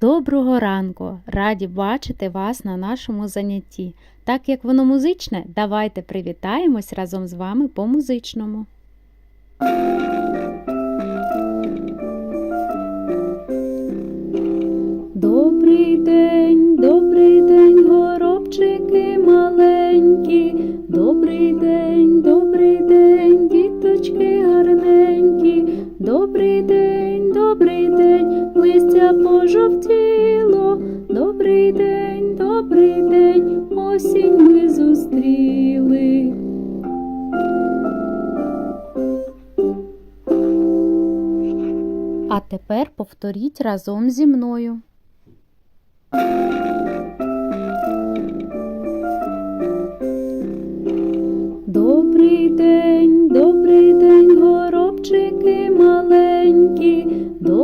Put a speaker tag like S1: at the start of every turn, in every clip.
S1: Доброго ранку! Раді бачити вас на нашому занятті. Так як воно музичне, давайте привітаємось разом з вами по музичному. Листя пожовтіло. Добрий день, добрий день, осінь ми зустріли. А тепер повторіть разом зі мною. Добрий день, добрий день, горобчики маленькі.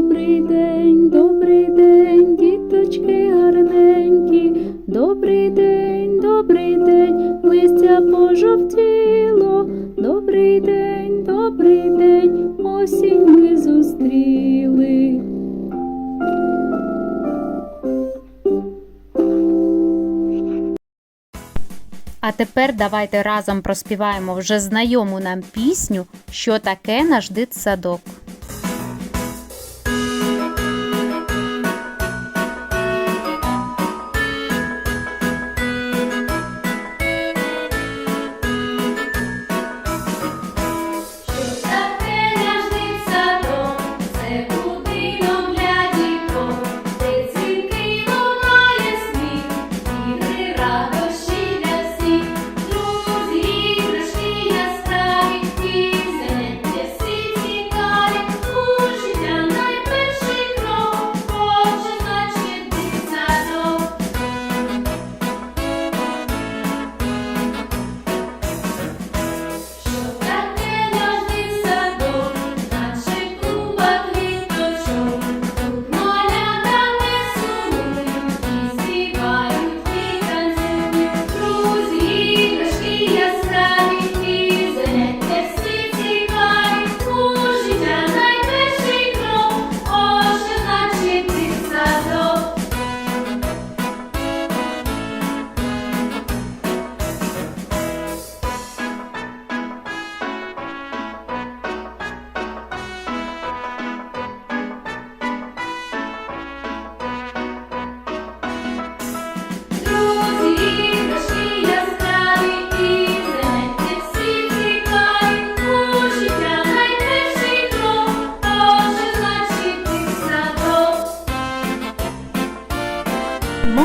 S1: Добрий день, добрий день, діточки гарненькі. Добрий день, добрий день, листя пожовтіло. Добрий день, добрий день, осінь ми зустріли. А тепер давайте разом проспіваємо вже знайому нам пісню, що таке наш дитсадок.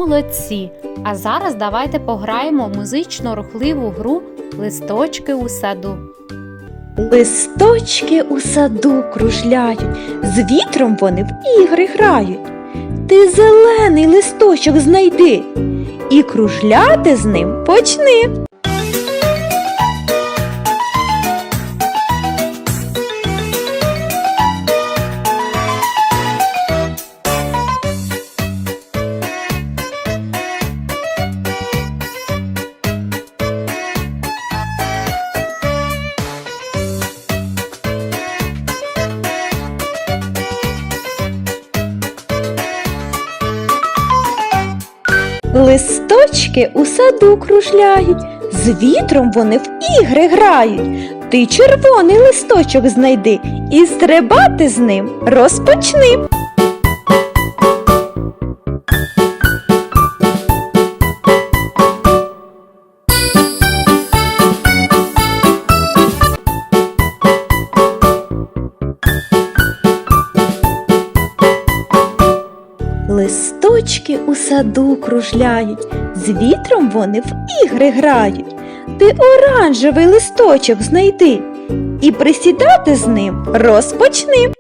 S1: Молодці! А зараз давайте пограємо музично рухливу гру Листочки у саду.
S2: Листочки у саду кружляють, з вітром вони в ігри грають. Ти зелений листочок знайди і кружляти з ним почни. Листочки у саду кружляють, з вітром вони в ігри грають. Ти червоний листочок знайди і стрибати з ним розпочни. Листочки у саду кружляють, з вітром вони в ігри грають. Ти оранжевий листочок знайди і присідати з ним розпочни.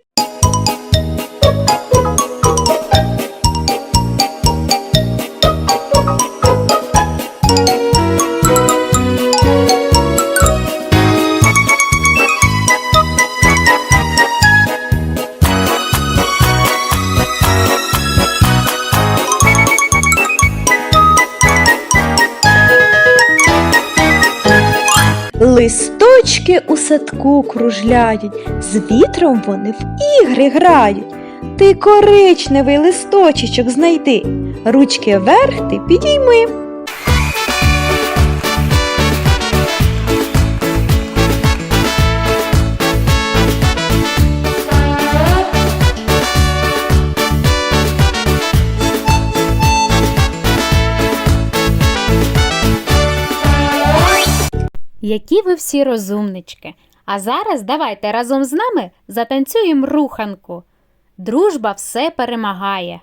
S2: Листочки у садку кружляють, з вітром вони в ігри грають. ти коричневий листочечок знайди. Ручки вверх ти підійми.
S1: Які ви всі розумнички. А зараз давайте разом з нами затанцюємо руханку. Дружба все перемагає.